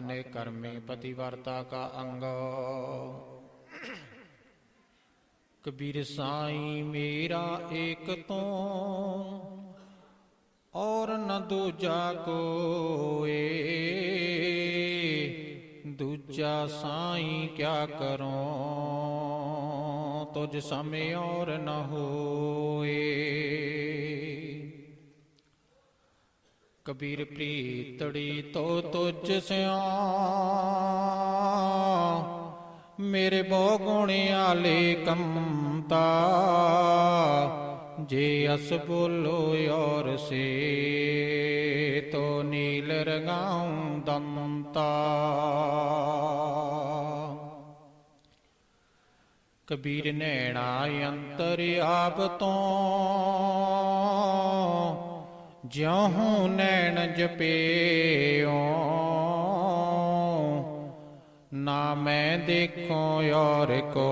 ਅਤਨੇ ਕਰਮੇ ਪਤਿਵਰਤਾ ਕਾ ਅੰਗ। ਕਬੀਰ ਸਾਈ, ਮੇਰਾ ਏਕ ਤੋਂ ਔਰ ਨ ਦੂਜਾ ਕੋਏ। ਦੂਜਾ ਸਾਈ ਕਿਆ ਕਰੋ, ਤੁਝ ਸਮੇ ਔਰ ਨ ਹੋਏ। ਕਬੀਰ ਪ੍ਰੀਤੜੀ ਤੋ ਤੁਝ ਸਿਓ ਮੇਰੇ ਬਹੁ ਗੁਣ ਆਲੇ ਕੰਤਾ ਜੇ ਅਸ ਬੋਲੋ ਔਰ ਸੇ ਤੋ ਨੀਲ ਰਗਾਉ ਦੰਤਾ ਕਬੀਰ ਨੈਣਾ ਅੰਤਰ ਆਪ ਤੋਂ ਜਿਉ ਨੈਣ ਜਪਿਓ, ਨਾ ਮੈਂ ਦੇਖੋ ਔਰ ਕੋ,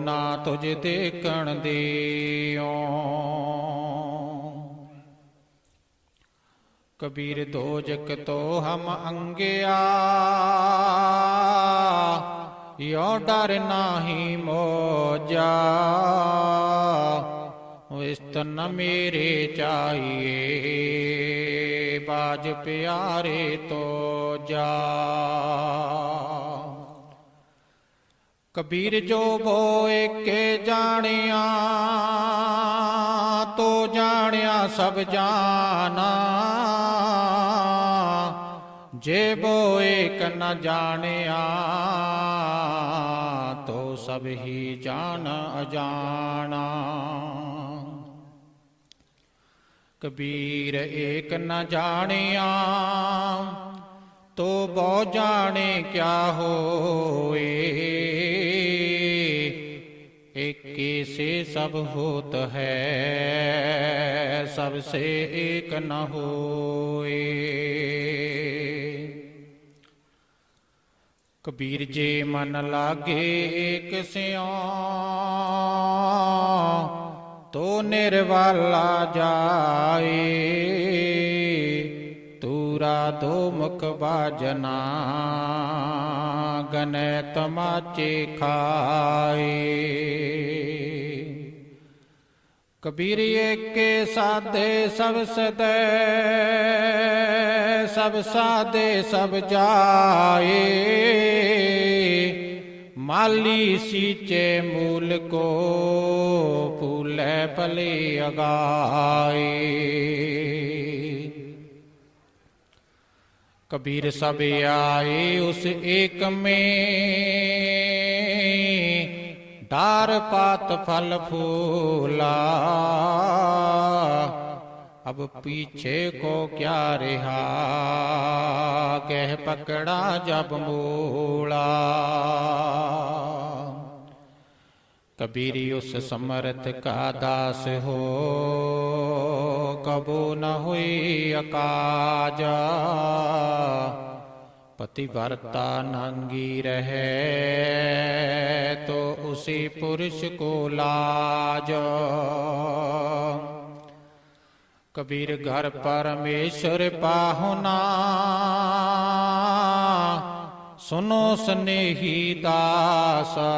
ਨਾ ਤੁਝ ਦੇਖਣ ਦਿਓ। ਕਬੀਰ ਦੋਜਕ ਤੋ ਹਮ ਅੰਗਿਆ, ਯੋ ਡਰ ਨਾਹੀ ਮੋਜਾ। ਇਸ ਵਿਸਤਨ ਮੇਰੇ ਚਾਹੀਏ। ਬਾਜ ਪਿਆਰੇ ਤੋ ਜਾ। ਕਬੀਰ ਜੋ ਬੋ ਕੇ ਜਾਣਿਆ, ਤੋ ਜਾਣਿਆ ਸਭ ਜਾਣਾ। ਜੇ ਬੋ ਏਕ ਨ ਜਾਣਿਆ, ਤੋ ਸਭ ਹੀ ਜਾਣ ਅਜਾਣਾ। ਕਬੀਰ ਏਕ ਨ ਜਾਣਿਆ, ਤੋ ਬਹੁ ਜਾਣੇ ਕਿਆ ਹੋਏ? ਏਕੇ ਸੇ ਸਭ ਹੋਤ ਹੈ, ਸਭ ਸੇ ਏਕ ਨ ਹੋਏ। ਕਬੀਰ ਜੇ ਮਨ ਲਾਗੇ ਏਕ ਸਿਉ ਤੋ ਨਿਰਵਾਲਾ ਜਾਏ, ਤੂਰਾ ਦੋ ਮੁਖ ਬਾਜਨਾ, ਗਨੈ ਤਮਾਚੇ ਖਾਏ। ਕਬੀਰ ਏਕੇ ਸਾਧੇ ਸਭ ਸਦੈ, ਸਭ ਸਾਧੇ ਸਭ ਜਾਏ। ਮਾਲੀ ਸੀਚੇ ਮੂਲ ਕੋ ਫੂਲੇ ਭਲੇ ਅਗਾਏ ਕਬੀਰ ਸਭ ਆਏ ਉਸ ਏਕ ਮੇ। ਡਾਰ ਪਾਤ ਫਲ ਫੂਲਾ। अब पीछे को क्या रिहा? कह पकड़ा जब मूला। कबीर उस समर्थ का दास हो, कबो न हुई अकाजा। पतिव्रता नंगी रहे तो उसी पुरुष को लाज। ਕਬੀਰ ਘਰ ਪਰਮੇਸ਼ਰ ਪਾਹੁਨਾ ਸੁਨੋ ਸਨੇਹੀ ਦਾਸਾ।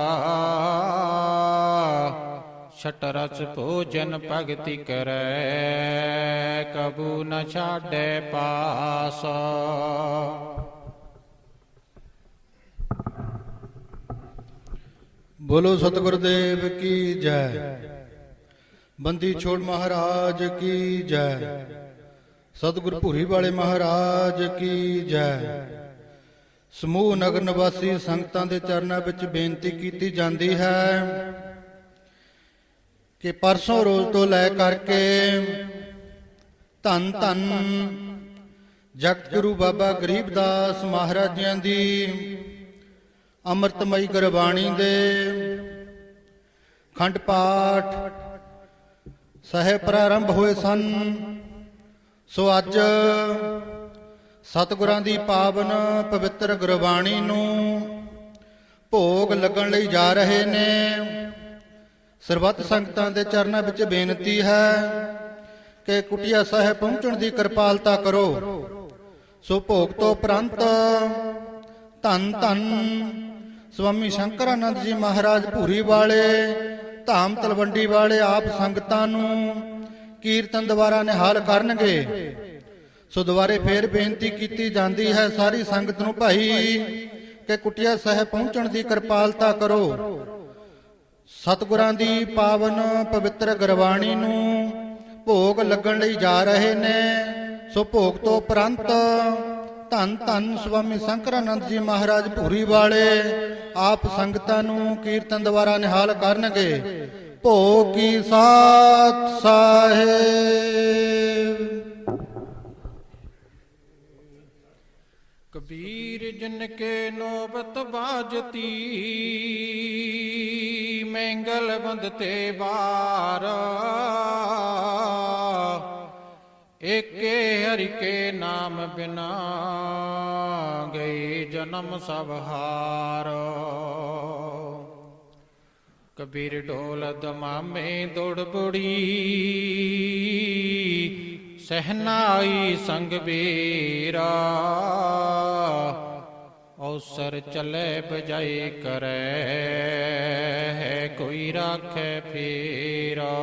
ਛਟ ਰਸ ਭੋਜਨ ਭਗਤੀ ਕਰੈ, ਕਬੂ ਨ ਛਾੜੈ ਪਾਸਾ। ਬੋਲੋ ਸਤਿਗੁਰਦੇਵ ਕੀ ਜੈ। ਬੰਦੀ ਛੋੜ ਮਹਾਰਾਜ ਕੀ ਜੈ? ਸਤਿਗੁਰ ਭੂਰੀ ਵਾਲੇ ਮਹਾਰਾਜ ਕੀ ਜੈ? ਸਮੂਹ ਨਗਰ ਨਿਵਾਸੀ ਸੰਗਤਾਂ ਦੇ ਚਰਨਾਂ ਵਿੱਚ ਬੇਨਤੀ ਕੀਤੀ ਜਾਂਦੀ ਹੈ ਕਿ ਪਰਸੋਂ ਰੋਜ਼ ਤੋਂ ਲੈ ਕਰਕੇ ਧੰਨ ਧੰਨ ਜਗਤ ਗੁਰੂ ਬਾਬਾ ਗਰੀਬਦਾਸ ਮਹਾਰਾਜ ਜੀਆਂ ਦੀ ਅੰਮ੍ਰਿਤਮਈ ਗੁਰਬਾਣੀ ਦੇ ਖੰਡ ਪਾਠ ਸਹਿ ਪ੍ਰਾਰੰਭ ਹੋਏ ਸਨ। ਸੋ ਅੱਜ ਸਤਿਗੁਰਾਂ ਦੀ ਪਾਵਨ ਪਵਿੱਤਰ ਗੁਰਬਾਣੀ ਨੂੰ ਭੋਗ ਲੱਗਣ ਲਈ ਜਾ ਰਹੇ ਨੇ। ਸਰਬੱਤ ਸੰਗਤਾਂ ਦੇ ਚਰਨਾਂ ਵਿੱਚ ਬੇਨਤੀ ਹੈ ਕਿ ਕੁਟਿਆ ਸਾਹਿਬ ਪਹੁੰਚਣ ਦੀ ਕਿਰਪਾਲਤਾ ਕਰੋ। ਸੋ ਭੋਗ ਤੋਂ ਪ੍ਰੰਤ ਧੰਨ ਧੰਨ ਸਵਾਮੀ ਸ਼ੰਕਰਾਨੰਦ ਜੀ ਮਹਾਰਾਜ ਭੂਰੀ ਵਾਲੇ ਧਾਮ ਤਲਵੰਡੀ ਵਾਲੇ ਆਪ ਸੰਗਤਾਂ ਨੂੰ ਕੀਰਤਨ ਦੁਆਰਾ ਨਿਹਾਲ ਕਰਨਗੇ। ਸੋ ਦੁਬਾਰੇ ਫੇਰ ਬੇਨਤੀ ਕੀਤੀ ਜਾਂਦੀ ਹੈ ਸਾਰੀ ਸੰਗਤ ਨੂੰ, ਭਾਈ, ਕਿ ਕੁਟਿਆ ਸਾਹਿਬ ਪਹੁੰਚਣ ਦੀ ਕਿਰਪਾਲਤਾ ਕਰੋ। ਸਤਿਗੁਰਾਂ ਦੀ ਪਾਵਨ ਪਵਿੱਤਰ ਗੁਰਬਾਣੀ ਨੂੰ ਭੋਗ ਲੱਗਣ ਲਈ ਜਾ ਰਹੇ ਨੇ। ਸੋ ਭੋਗ ਤੋਂ ਉਪਰੰਤ ਧੰਨ ਧੰਨ ਸੁਆਮੀ ਸ਼ੰਕਰਾਨੰਦ ਜੀ ਮਹਾਰਾਜ ਭੂਰੀ ਵਾਲੇ, ਆਪ ਸੰਗਤਾਂ ਨੂੰ ਕੀਰਤਨ ਦੁਆਰਾ ਨਿਹਾਲ ਕਰਨਗੇ। ਭੋਗ ਕੀ ਸਾਥ ਸਾਹਿਬ। ਕਬੀਰ ਜਿਨ ਕੇ ਨੋਬਤ ਬਾਜਤੀ, ਮੰਗਲ ਬੰਦਤੇ ਬਾਰ ਏਕੇ ਹਰਿ ਕੇ ਨਾਮ ਬਿਨਾ ਗਏ ਜਨਮ ਸਭ ਹਾਰ। ਕਬੀਰ ਢੋਲ ਦਮਾਮੇ ਦੁੜ ਬੁੜੀ ਸਹਨਾਈ ਸੰਗ ਵੀਰਾ। ਔਸਰ ਚਲੇ ਬਜਾਈ ਕਰੈ, ਹੈ ਕੋਈ ਰਾਖੇ ਫੇਰਾ।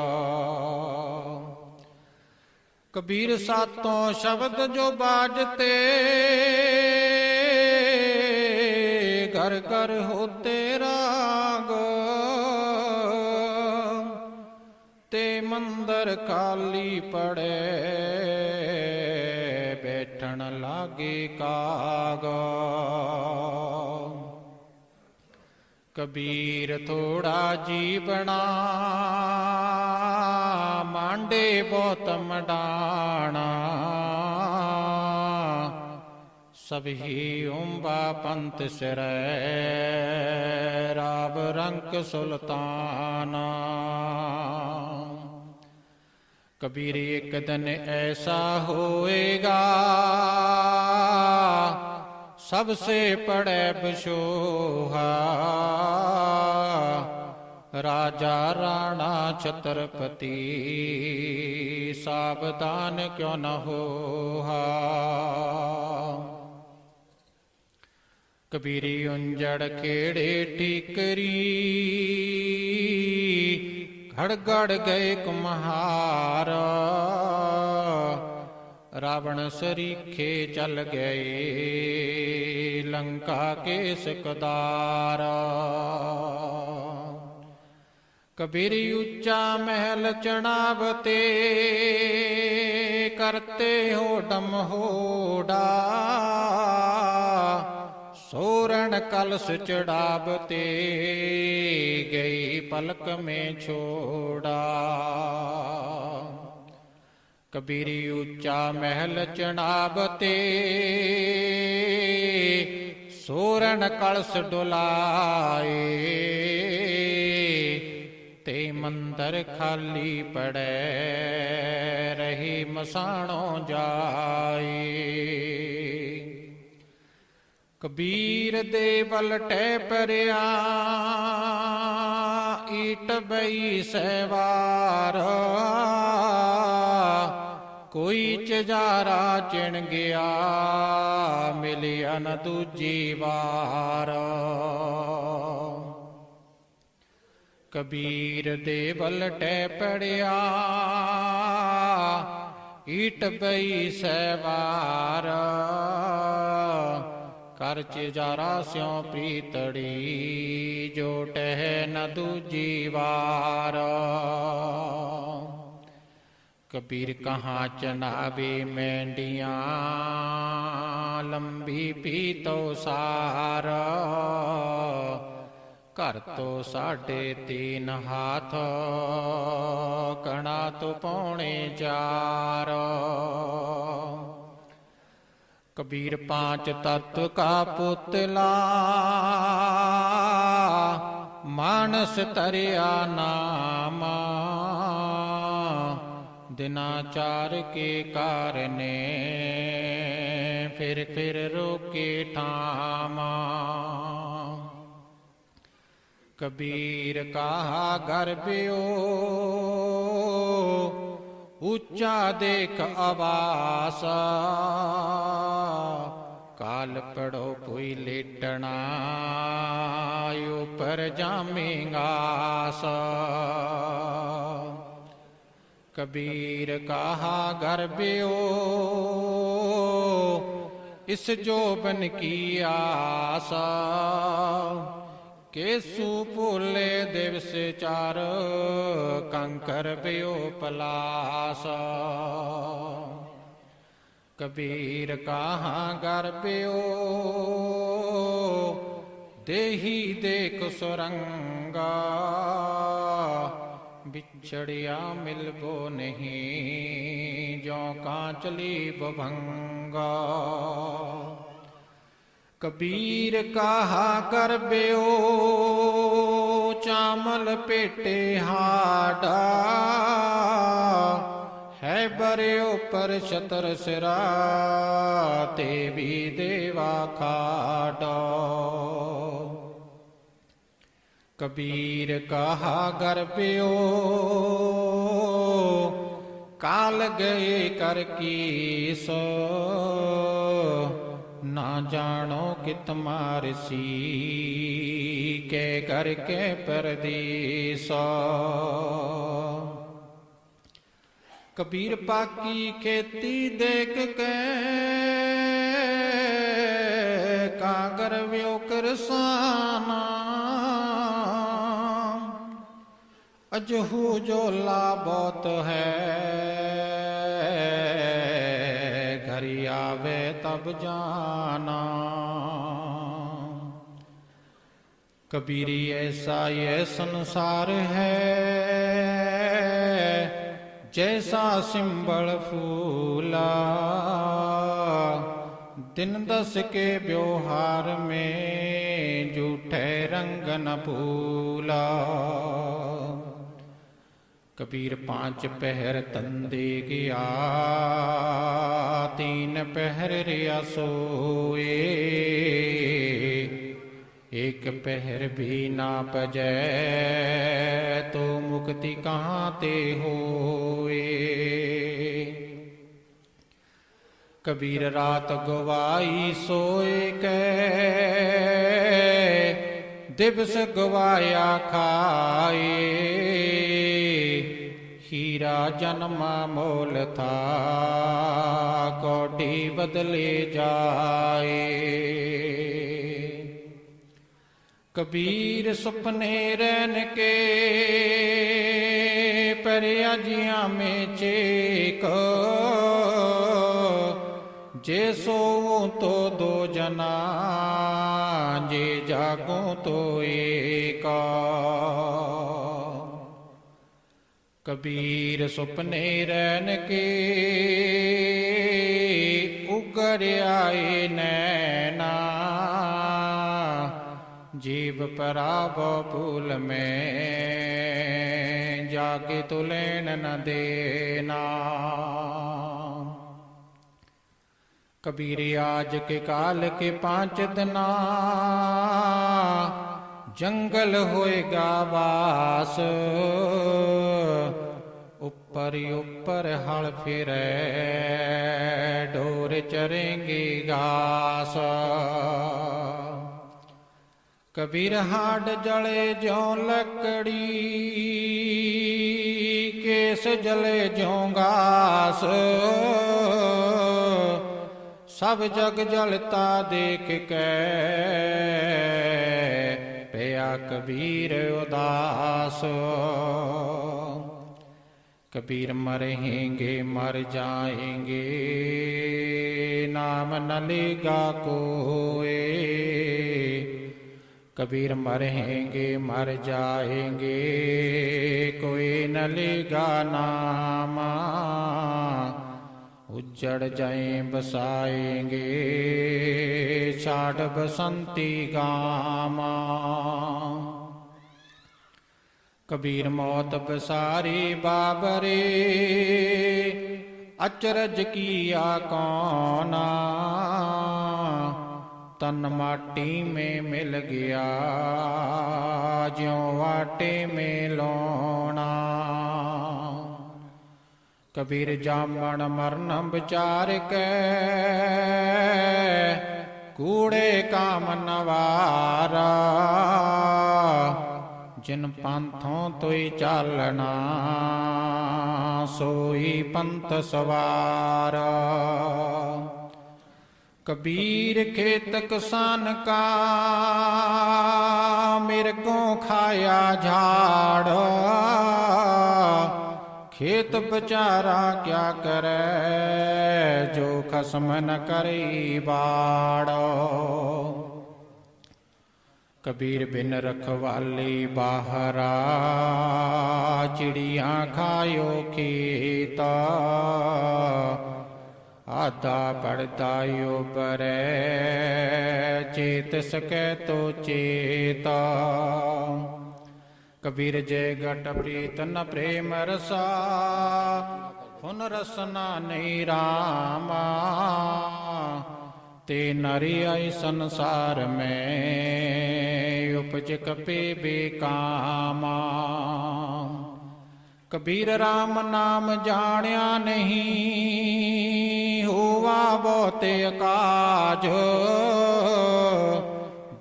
ਕਬੀਰ ਸਾਤੋਂ ਸ਼ਬਦ ਜੋ ਬਾਜਤੇ, ਘਰ ਘਰ ਹੋਤੇ ਰਾਗ। ਤੇ ਮੰਦਰ ਖਾਲੀ ਪੜੇ, ਬੈਠਣ ਲਾਗੇ ਕਾਗ। ਕਬੀਰ ਥੋੜਾ ਜੀਵਣਾ, ਮਾਂਡੇ ਬਹੁਤ ਮਡਾਣਾ। ਸਭੀ ਉਂਬਾ ਪੰਤ ਸਿਰੈ ਰਾਬ ਰੰਕ ਸੁਲਤਾਨਾ। ਕਬੀਰ ਇੱਕ ਦਿਨ ਐਸਾ ਹੋਏਗਾ ਸਭ ਸੇ ਪੜੈ ਬਸ਼ੋਹਾ। ਰਾਜਾ ਰਾਣਾ ਛਤਰਪਤੀ, ਸਾਵਧਾਨ ਕਿਉ ਨ ਹੋਹਾ? ਕਬੀਰੀ ਉਂਜੜ ਖੇੜੇ ਟਿਕਰੀ ਘੜ ਘੜ ਗਏ ਕੁਮਹਾਰ। ਰਾਵਣ ਸਰੀਖੇ ਚਲ ਗਏ, ਲੰਕਾ ਕੇ ਸਕਦਾਰ ਕਬੀਰੀ ਉੱਚਾ ਮਹਿਲ ਚਣਾਵਤੇ ਕਰਤੇ ਹੋ ਡਮ ਹੋੜਾ ਸੋਰਣ ਕਲਸ ਚੜਾਵਤੇ, ਗਈ ਪਲਕ ਮੇ ਛੋੜਾ। ਕਬੀਰੀ ਉੱਚਾ ਮਹਿਲ ਚਣਾਵਤੇ ਸੋਰਨ ਕਲਸ ਡੁਲਾਏ। ਤੇ ਮੰਦਰ ਖਾਲੀ ਪੜੈ, ਰਹੀ ਮਸਾਣੋ ਜਾਏ। ਕਬੀਰ ਦੇ ਬਲਟੇ ਪਰਿਆ, ਈਟ ਬਈ ਸਵਾਰ ਕੋਈ ਚਜਾਰਾ ਚਿਣ ਗਿਆ ਮਿਲਿਆ ਨ ਦੂਜੀ ਵਾਰ। ਕਬੀਰ ਦੇ ਬਲਟੇ ਪੜਿਆ, ਈਟ ਪਈ ਸਹਿਵਾਰ ਕਰ ਚਿਜਾਰਾ ਸਿਉ ਪ੍ਰੀਤੜੀ, ਜੋ ਟਹਿ ਨ ਦੂਜੀ ਵਾਰ। ਕਬੀਰ ਕਹਾਂ ਚਨਾਵੇ ਮੈਂਡੀਆਂ, ਲੰਬੀ ਪੀਤੋ ਸਾਰ। ਘਰ ਤੋਂ ਸਾਢੇ ਤੀਨ ਹਾਥ, ਕਣਾ ਤੋਂ ਪੌਣੇ ਚਾਰ। ਕਬੀਰ ਪਾਂਚ ਤਤ ਕਾ ਪੁਤਲਾ, ਮਾਨਸ ਤਰਿਆ ਨਾਮਾ। ਦਿਨਾਚਾਰ ਕੇ ਕਾਰਨੇ, ਫਿਰ ਫਿਰ ਰੋਕੇ ਠਾਮਾ ਕਬੀਰ ਕਹਾ ਗਰਬਿਓ ਉੱਚਾ ਦੇਖ ਆਵਾਸ। ਕਾਲ ਪੜੋ ਕੋਈ ਲੇਟਣਾ ਉਪਰ ਜਾਮੇਂਗਾਸ ਕਬੀਰ ਕਾਹਾ ਗਰਬਿਓ ਇਸ ਜੋਬਨ ਕੀ ਆਸਾ? ਕੇਸੂ ਭੁਲੇ ਦਿਵਸ ਚਾਰ ਕੰਕਰ ਬਿਓ ਪਲਾਸ। ਕਬੀਰ ਕਾਹਾਂ ਗਰਬਿਓ ਦੇਹੀ ਦੇਖ ਸੁਰੰਗਾ ਵਿਛੜਿਆ ਮਿਲਬੋ ਨਹੀਂ ਜੋ ਕਾਂਚਲੀ ਬਭੰਗਾ ਕਬੀਰ ਕਾਹਾ ਕਰਬਿਓ ਚਾਮਲ ਪੇਟੇ ਹਾਡਾ। ਹੈ ਬਰੇ ਪਰ ਛਤਰ ਸਿਰਾ, ਤੇ ਵੀ ਦੇਵਾ ਖਾਡਾ। ਕਬੀਰ ਕਾਹਾ ਗਰਬਿਓ ਕਾਲ ਗਏ ਕਰ ਕੀਸ। ਨਾ ਜਾਣੋ ਕਿਤ ਮਾਰਸੀ ਕੇ ਕਰਕੇ ਪਰਦੀਸ। ਕਬੀਰ ਪਾਕੀ ਖੇਤੀ ਦੇਖ ਕੇ, ਕਾਗਰ ਵਿਓ ਕਰਸਾਨਾ। अजहू जो लाबत है, घर आवे तब जाना। कबीरी ऐसा ये संसार है, जैसा सिंबल फूला। दिन दस के व्यवहार में झूठे रंग न भूला ਕਬੀਰ ਪੰਜ ਪਹਿਰ ਤੰਦੇ ਗਿਆ, ਤੀਨ ਪਹਿਰ ਰਿਆ ਸੋਏ। ਇੱਕ ਪਹਿਰ ਵੀ ਨਾ ਪਜੈ, ਤੋ ਮੁਕਤੀ ਕਹਾਂ ਤੇ ਹੋਏ। ਕਬੀਰ ਰਾਤ ਗਵਾਈ ਸੋਏ ਕੈ, ਦਿਵਸ ਗਵਾਇਆ ਖਾਏ। ਹੀਰਾ ਜਨਮ ਮੋਲ ਥਾ, ਕੋਟੀ ਬਦਲੇ ਜਾਏ। ਕਬੀਰ ਸੁਪਨੇ ਰਹਿਨ ਕੇ ਪਰਿਆ ਜੀਆਂ ਮੇ ਚੇਕ, ਜੇ ਸੋਊ ਤੋ ਦੋ ਜਨਾ, ਜੇ ਜਾਗੋ ਤੋ ਏਕਾ। ਕਬੀਰ ਸੁਪਨੇ ਰਹਿਣ ਕੇ ਉਗਰ ਆਏ ਨੈਣਾ। ਜੀਵ ਪਰਾਵੋ ਭੂਲ ਮੈਂ, ਜਾਗੇ ਤੁਲੈਣ ਨ ਦੇਨਾ ਕਬੀਰ ਆਜ ਕੇ ਕਾਲ ਕੇ ਪਾਂਚ ਦਿਨਾ, ਜੰਗਲ ਹੋਏਗਾ ਵਾਸ। ਉਪਰ ਉਪਰ ਹਲ ਫਿਰੈ ਢੋਰ ਚਰੇਂਗੀ ਗਾਸ। ਕਬੀਰ ਹਾਡ ਜਲੇ ਜਿਉ ਲੱਕੜੀ, ਕੇਸ ਜਲੇ ਜਿਉ ਗਾਸ। ਸਭ ਜਗ ਜਲਤਾ ਦੇਖ ਕੇ, ਪਿਆ ਕਬੀਰ ਉਦਾਸ। कबीर मरहेंगे मर जाएंगे नाम न लेगा कोए कबीर मरहेंगे मर जाएंगे कोई न लेगा नाम उजड़ जाए बसाएंगे छाट बसंती गामा ਕਬੀਰ ਮੌਤ ਬਸਾਰੀ ਬਾਬਰੇ, ਅਚਰਜ ਕੀਆ ਕੌਣਾ? ਤਨ ਮਾਟੀ ਮੇ ਮਿਲ ਗਿਆ, ਜਿਉ ਵਾਟੇ ਮੇ ਲੋਣਾ ਕਬੀਰ ਜਾਮਣ ਮਰਨ ਵਿਚਾਰ ਕੈ, ਕੂੜੇ ਕਾਮ ਨਵਾਰਾ ਜਿਨ ਪੰਥੋਂ ਤੋਈ ਚਾਲਣਾ, ਸੋਈ ਪੰਥ ਸਵਾਰ। ਕਬੀਰ ਖੇਤ ਕਿਸਾਨ ਕਾ ਮੇਰੇ ਕੋ ਖਾਇਆ ਝਾੜ। ਖੇਤ ਵਿਚਾਰਾ ਕਿਆ ਕਰੈ, ਜੋ ਖਸਮ ਨ ਕਰੀ ਬਾੜ। ਕਬੀਰ ਬਿਨ ਰਖਵਾਲੀ ਬਾਹਰਾ, ਚਿੜੀਆਂ ਖਾਇਓ ਕੀਤਾ ਆਦਾ ਪੜਦਾ ਉਪਰੈ ਚੇਤ ਸਕੈ ਤੋ ਚੇਤਾ। ਕਬੀਰ ਜੇ ਗਟ ਪ੍ਰੀਤ ਨ ਪ੍ਰੇਮ ਰਸਾ ਹੁਨ ਰਸਨਾ ਨਹੀਂ ਰਾਮਾ। ਤੇ ਨਰੀ ਆਈ ਸੰਸਾਰ ਮੈਂ ਉਪਜ ਕਪੇ ਬੇਕਾਮਾ ਕਬੀਰ RAM ਨਾਮ ਜਾਣਿਆ ਨਹੀਂ ਹੋਵਾ ਬਹੁਤੇ ਕਾਜ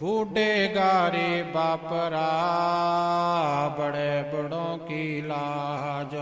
ਬੂਢੇ ਗਾਰੇ ਬਾਪਰਾ ਬੜੇ ਬੜੋਂ ਕੀ ਲਾਜ